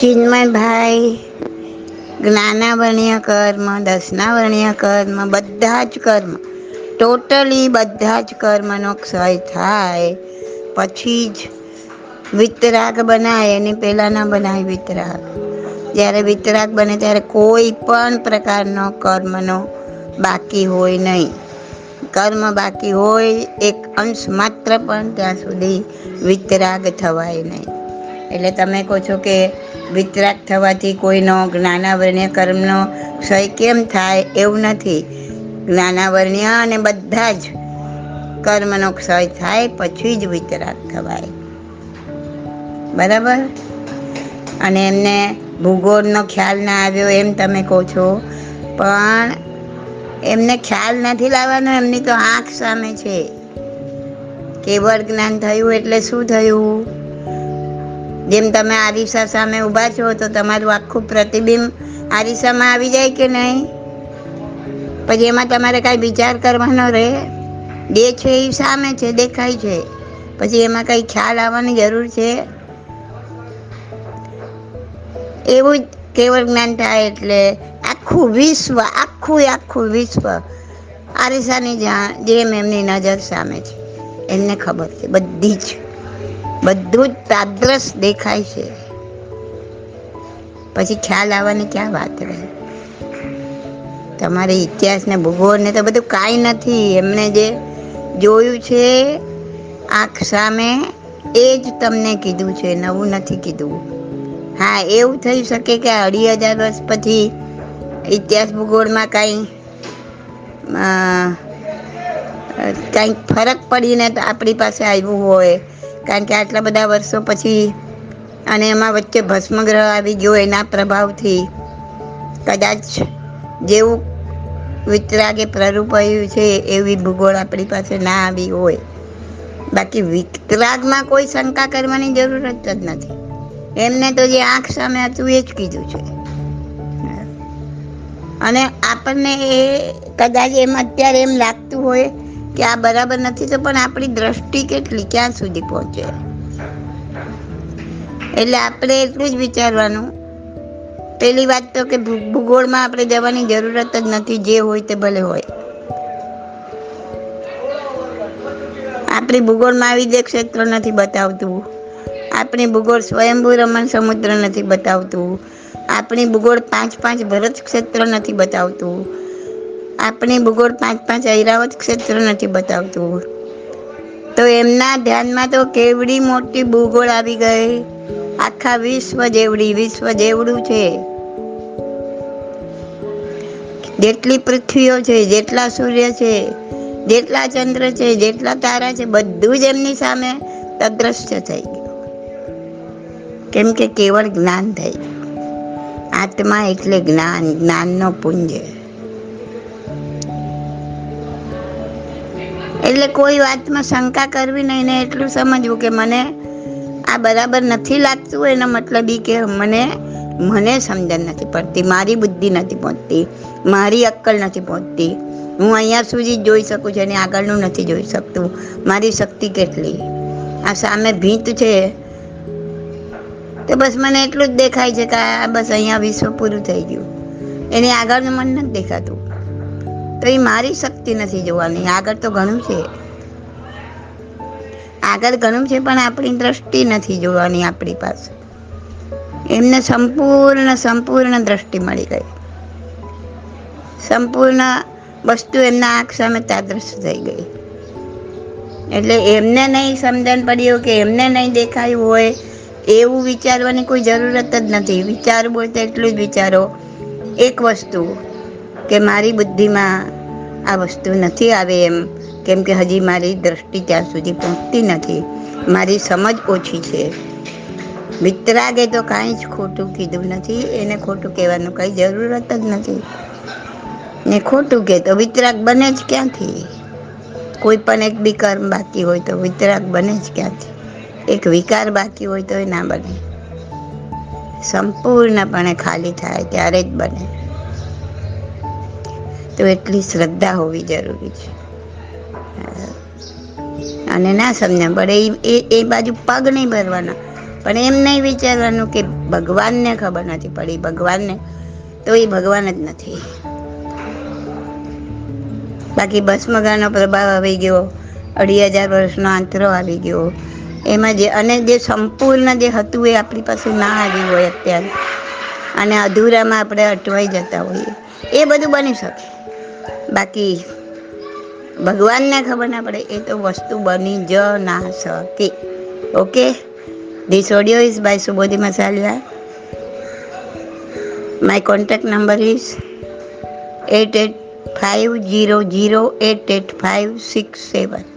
ચિન્મયભાઈ જ્ઞાનાવર્ણ્ય કર્મ દસનાવર્ણ્ય કર્મ, બધા જ કર્મ. ટોટલી બધા જ કર્મનો ક્ષય થાય, પછી જ વિતરાગ બનાય, એની પહેલાં ના બનાય વિતરાગ. જ્યારે વિતરાગ બને ત્યારે કોઈ પણ પ્રકારનો કર્મનો બાકી હોય નહીં. કર્મ બાકી હોય, એક અંશ માત્ર પણ ત્યાં સુધી વિતરાગ થવાય નહીં. એટલે તમે કહો છો કે વિતરાગ થવાથી કોઈનો જ્ઞાનાવર્ણ્ય કર્મનો ક્ષય કેમ થાય એવું નથી. જ્ઞાનાવર્ણ્ય અને બધા જ કર્મનો ક્ષય થાય પછી જ વિતરાગ થવાય. બરાબર? અને એમને ભૂગોળનો ખ્યાલ ના આવ્યો એમ તમે કહો છો. પણ એમને ખ્યાલ નથી લાવવાનો, એમની તો આંખ સામે છે. કેવળ જ્ઞાન થયું એટલે શું થયું? જેમ તમે આરીસા સામે ઊભા છો, તો તમારું આખું પ્રતિબિંબ આરીસામાં આવી જાય કે નહીં? પછી એમાં તમારે કાંઈ વિચાર કરવાનો રહે? જે છે એ સામે છે, દેખાય છે. પછી એમાં કંઈ ખ્યાલ આવવાની જરૂર છે? એવું જ કેવળ જ્ઞાન થાય એટલે આખું વિશ્વ, આખું આખું વિશ્વ આરીસાની જેમ એમની નજર સામે છે. એમને ખબર છે, બધી જ. બધું જ તાદ્રશ દેખાય છે. પછી ખ્યાલ આવવાની ક્યાં વાત રહે? તમારે ઇતિહાસને ભૂગોળને તો બધું કાંઈ નથી. એમણે જે જોયું છે, આંખ સામે, એ જ તમને કીધું છે. નવું નથી કીધું. હા, એવું થઈ શકે કે અઢી હજાર વર્ષ પછી ઇતિહાસ ભૂગોળમાં કાંઈ કંઈક ફરક પડીને આપણી પાસે આવ્યું હોય. કારણ કે આટલા બધા વર્ષો પછી અને એમાં વચ્ચે ભસ્મગ્રહ આવી ગયો એના પ્રભાવથી. કદાચ જેવું વિતરાગે પ્રરૂપાયું છે એવી ભૂગોળ આપણી પાસે ના આવી હોય. બાકી વિતરાગમાં કોઈ શંકા કરવાની જરૂરત જ નથી. એમને તો જે આંખ સામે હતું એ જ કીધું છે. અને આપણને એ કદાચ એમ અત્યારે એમ લાગતું હોય કે આ બરાબર નથી તો પણ આપણી દ્રષ્ટિ કેટલી, ક્યાં સુધી પહોંચે? એટલે આપણે એટલું જ વિચારવાનું. પેલી વાત તો કે ભૂગોળમાં આપણે જવાની જરૂરત જ નથી, જે હોય તે ભલે હોય. આપણી ભૂગોળમાં આવી જે ક્ષેત્ર નથી બતાવતું. આપણી ભૂગોળ સ્વયંભૂ રમણ સમુદ્ર નથી બતાવતું. આપણી ભૂગોળ પાંચ પાંચ ભરત ક્ષેત્ર નથી બતાવતું. આપણી ભૂગોળ પાંચ પાંચ ઐરાવત ક્ષેત્ર નથી બતાવતું. તો એમના ધ્યાનમાં તો કેવડી મોટી ભૂગોળ આવી ગઈ? આખા વિશ્વ જેવડી, વિશ્વ જેવડું છે. જેટલી પૃથ્વીઓ છે, જેટલા સૂર્ય છે, જેટલા ચંદ્ર છે, જેટલા તારા છે, બધું જ એમની સામે તદ્રશ્ય થઈ ગયું. કેમ કે કેવળ જ્ઞાન થઈ આત્મા એટલે જ્ઞાન, જ્ઞાનનો પુંજ. એટલે કોઈ વાતમાં શંકા કરવી નહીં ને એટલું સમજવું કે મને આ બરાબર નથી લાગતું, એનો મતલબ એ કે મને મને સમજણ નથી પડતી, મારી બુદ્ધિ નથી પહોંચતી, મારી અક્કલ નથી પહોંચતી. હું અહીંયા સુધી જ જોઈ શકું છું અને આગળનું નથી જોઈ શકતું. મારી શક્તિ કેટલી? આ સામે ભીંત છે. તો બસ મને એટલું જ દેખાય છે કે આ બસ અહીંયા વિશ્વ પૂરું થઈ ગયું. એની આગળનું મન નથી દેખાતું. તો એ મારી શક્તિ નથી જોવાની. આગળ તો ઘણું છે. આગળ ઘણું છે, પણ આપણી દ્રષ્ટિ નથી જોવાની આપણી પાસે. એમને સંપૂર્ણ સંપૂર્ણ દ્રષ્ટિ મળી ગઈ. સંપૂર્ણ વસ્તુ એમના આંખ સામે તાદ્રશ થઈ ગઈ. એટલે એમને નહીં સમજણ પડ્યું કે એમને નહીં દેખાયું હોય, એવું વિચારવાની કોઈ જરૂરત જ નથી. વિચારવું હોય તો એટલું જ વિચારો. એક વસ્તુ કે મારી બુદ્ધિમાં આ વસ્તુ નથી આવે એમ. કેમ કે હજી મારી દ્રષ્ટિ ત્યાં સુધી પહોંચતી નથી. મારી સમજ ઓછી છે. વિતરાગે તો કાંઈ જ ખોટું કીધું નથી. એને ખોટું કહેવાનું કંઈ જરૂરત જ નથી. ને ખોટું કે તો વિતરાગ બને જ ક્યાંથી? કોઈ પણ એક બી કર્મ બાકી હોય તો વિતરાગ બને જ ક્યાંથી? એક વિકાર બાકી હોય તો એ ના બને. સંપૂર્ણપણે ખાલી થાય, ત્યારે જ બને. તો એટલી શ્રદ્ધા હોવી જરૂરી છે. અને ના સમજણ પડે એ એ બાજુ પગ નહીં ભરવાના. પણ એમ નહીં વિચારવાનું કે ભગવાનને ખબર નથી પડી, ભગવાનને, તો એ ભગવાન જ નથી. બાકી ભસ્મગાનો પ્રભાવ આવી ગયો, અઢી હજાર વર્ષનો આંતરો આવી ગયો. એમાં જે, અને જે સંપૂર્ણ જે હતું એ આપણી પાસે ના આવ્યું હોય અત્યારે. અને અધૂરામાં આપણે અટવાઈ જતા હોઈએ. એ બધું બની શકે. બાકી ભગવાનને ખબર ના પડે, એ તો વસ્તુ બની જ ના શકે. Okay? This audio is by Subodhi Masaliya my contact number is eight eight five zero zero eight eight five six seven